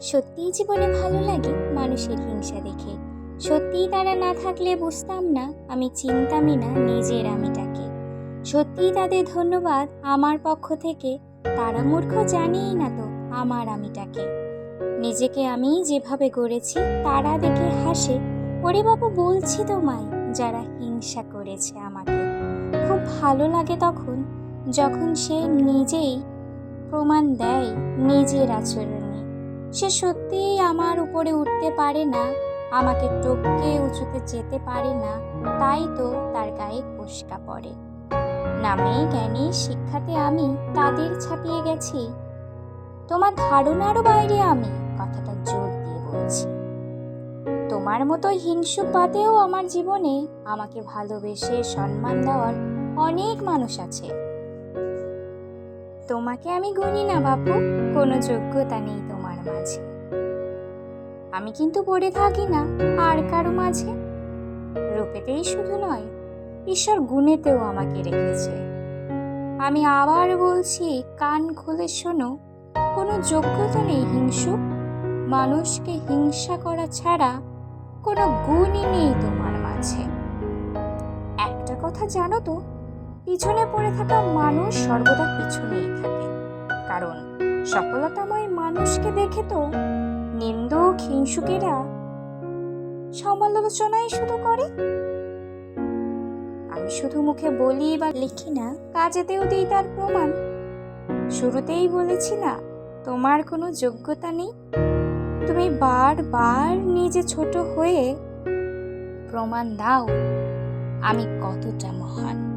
সত্যিই জীবনে ভালো লাগে মানুষের হিংসা দেখে। সত্যিই তারা না থাকলে বুঝতাম না, আমি চিনতামই না নিজের আমিটাকে। সত্যিই তাদের ধন্যবাদ আমার পক্ষ থেকে, তারা মূর্খ জানেই না তো আমার আমিটাকে। নিজেকে আমি যেভাবে গড়েছি, তারা দেখে হাসে, ওরে বাবু, বলছি তোমায়, যারা হিংসা করেছে আমাকে। খুব ভালো লাগে তখন, যখন সে নিজেই প্রমাণ দেয় নিজের আচরণে। সে সত্যিই আমার উপরে উঠতে পারে না, আমাকে টপকে উঁচুতে যেতে পারে না, তাই তো তার গায়ে ফোসকা পড়ে। নামে জ্ঞানী, শিক্ষাতে আমি তাদের ছাপিয়ে গেছি। তোমার ধারণারও বাইরে আমি, কথাটা জোর দিয়ে বলছি। তোমার মতো হিংসুক বাদেও আমার জীবনে আমাকে ভালোবেসে সম্মান দেওয়ার অনেক মানুষ আছে। তোমাকে আমি গুনি না, বাপু, কোনো যোগ্যতা নেই তোমার। মাঝে আমি কিন্তু পড়ে থাকি না, আর কারও মাঝে? রূপেতেই শুধু নয়, ঈশ্বর গুণেতেও আমাকে রেখেছে। আমি আবার বলছি, কান খুলে শোনো, কোনো যোগ্যতা নেই হিংসুক মানুষকে হিংসা করা ছাড়া কোনো গুণই নেই তোমার মাঝে। একটা কথা জানো তো, পিছনে পড়ে থাকা মানুষ সর্বদা পিছনেই থাকে। কারণ সফলতাময় মানুষকে দেখে তো নিন্দুক হিংসুকেরা সমালোচনাই শুধু করে। আমি শুধু মুখে বলি বা লিখি না, কাজেতেও দিই তার প্রমাণ। শুরুতেই বলেছি না, তোমার কোনো যোগ্যতা নেই। তুমি বারবার নিজে ছোট হয়ে প্রমাণ দাও, আমি কতটা মহান।